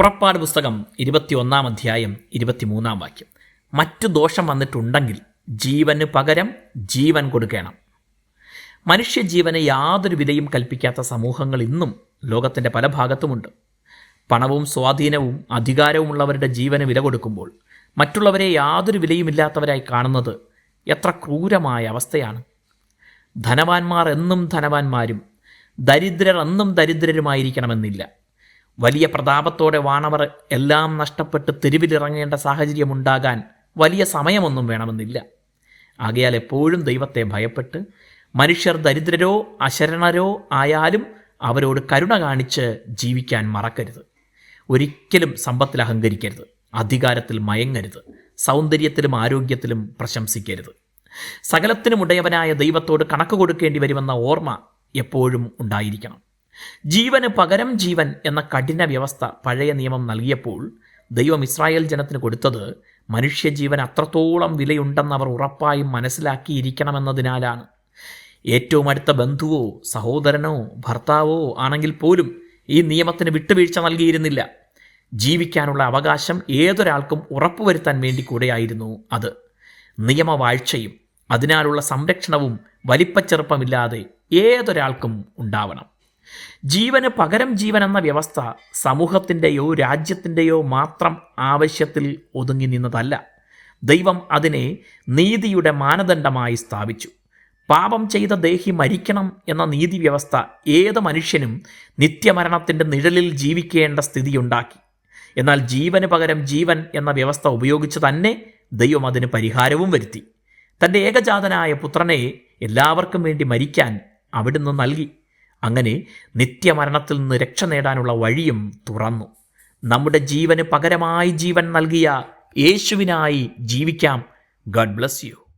പുറപ്പാട് പുസ്തകം ഇരുപത്തിയൊന്നാം അധ്യായം ഇരുപത്തിമൂന്നാം വാക്യം. മറ്റു ദോഷം വന്നിട്ടുണ്ടെങ്കിൽ ജീവന് പകരം ജീവൻ കൊടുക്കണം. മനുഷ്യജീവന് യാതൊരു വിലയും കൽപ്പിക്കാത്ത സമൂഹങ്ങൾ ഇന്നും ലോകത്തിന്റെ പല ഭാഗത്തുമുണ്ട്. പണവും സ്വാധീനവും അധികാരവുമുള്ളവരുടെ ജീവന് വില കൊടുക്കുമ്പോൾ മറ്റുള്ളവരെ യാതൊരു വിലയുമില്ലാത്തവരായി കാണുന്നത് എത്ര ക്രൂരമായ അവസ്ഥയാണ്. ധനവാന്മാർ എന്നും ധനവാന്മാരും ദരിദ്രർ എന്നും ദരിദ്രരുമായിരിക്കണമെന്നില്ല. വലിയ പ്രതാപത്തോടെ വാണവർ എല്ലാം നഷ്ടപ്പെട്ട് തെരുവിലിറങ്ങേണ്ട സാഹചര്യമുണ്ടാകാൻ വലിയ സമയമൊന്നും വേണമെന്നില്ല. ആകയാൽ എപ്പോഴും ദൈവത്തെ ഭയപ്പെട്ട് മനുഷ്യർ ദരിദ്രരോ അശരണരോ ആയാലും അവരോട് കരുണ കാണിച്ച് ജീവിക്കാൻ മറക്കരുത്. ഒരിക്കലും സമ്പത്തിൽ അഹങ്കരിക്കരുത്. അധികാരത്തിൽ മയങ്ങരുത്. സൗന്ദര്യത്തിലും ആരോഗ്യത്തിലും പ്രശംസിക്കരുത്. സകലത്തിനും ഉടയവനായ ദൈവത്തോട് കണക്ക് കൊടുക്കേണ്ടി വരുമെന്ന ഓർമ്മ എപ്പോഴും ഉണ്ടായിരിക്കണം. ജീവന് പകരം ജീവൻ എന്ന കഠിന വ്യവസ്ഥ പഴയ നിയമം നൽകിയപ്പോൾ ദൈവം ഇസ്രായേൽ ജനത്തിന് കൊടുത്തത് മനുഷ്യജീവൻ അത്രത്തോളം വിലയുണ്ടെന്ന് അവർ ഉറപ്പായും മനസ്സിലാക്കിയിരിക്കണമെന്നതിനാലാണ്. ഏറ്റവും അടുത്ത ബന്ധുവോ സഹോദരനോ ഭർത്താവോ ആണെങ്കിൽ പോലും ഈ നിയമത്തിന് വിട്ടുവീഴ്ച നൽകിയിരുന്നില്ല. ജീവിക്കാനുള്ള അവകാശം ഏതൊരാൾക്കും ഉറപ്പുവരുത്താൻ വേണ്ടി കൂടെയായിരുന്നു അത്. നിയമവാഴ്ചയും അതിനാലുള്ള സംരക്ഷണവും വലിപ്പച്ചെറുപ്പമില്ലാതെ ഏതൊരാൾക്കും ഉണ്ടാവണം. ജീവന് പകരം ജീവൻ എന്ന വ്യവസ്ഥ സമൂഹത്തിന്റെയോ രാജ്യത്തിന്റെയോ മാത്രം ആവശ്യത്തിൽ ഒതുങ്ങി നിന്നതല്ല. ദൈവം അതിനെ നീതിയുടെ മാനദണ്ഡമായി സ്ഥാപിച്ചു. പാപം ചെയ്ത ദേഹി മരിക്കണം എന്ന നീതി വ്യവസ്ഥ ഏത് മനുഷ്യനും നിത്യമരണത്തിന്റെ നിഴലിൽ ജീവിക്കേണ്ട സ്ഥിതിയുണ്ടാക്കി. എന്നാൽ ജീവന് പകരം ജീവൻ എന്ന വ്യവസ്ഥ ഉപയോഗിച്ച് തന്നെ ദൈവം അതിന് പരിഹാരവും വരുത്തി. തന്റെ ഏകജാതനായ പുത്രനെ എല്ലാവർക്കും വേണ്ടി മരിക്കാൻ അവിടുന്ന് നൽകി. അങ്ങനെ നിത്യമരണത്തിൽ നിന്ന് രക്ഷ നേടാനുള്ള വഴിയും തുറന്നു. നമ്മുടെ ജീവന് പകരമായി ജീവൻ നൽകിയ യേശുവിനായി ജീവിക്കാം. Garh bless you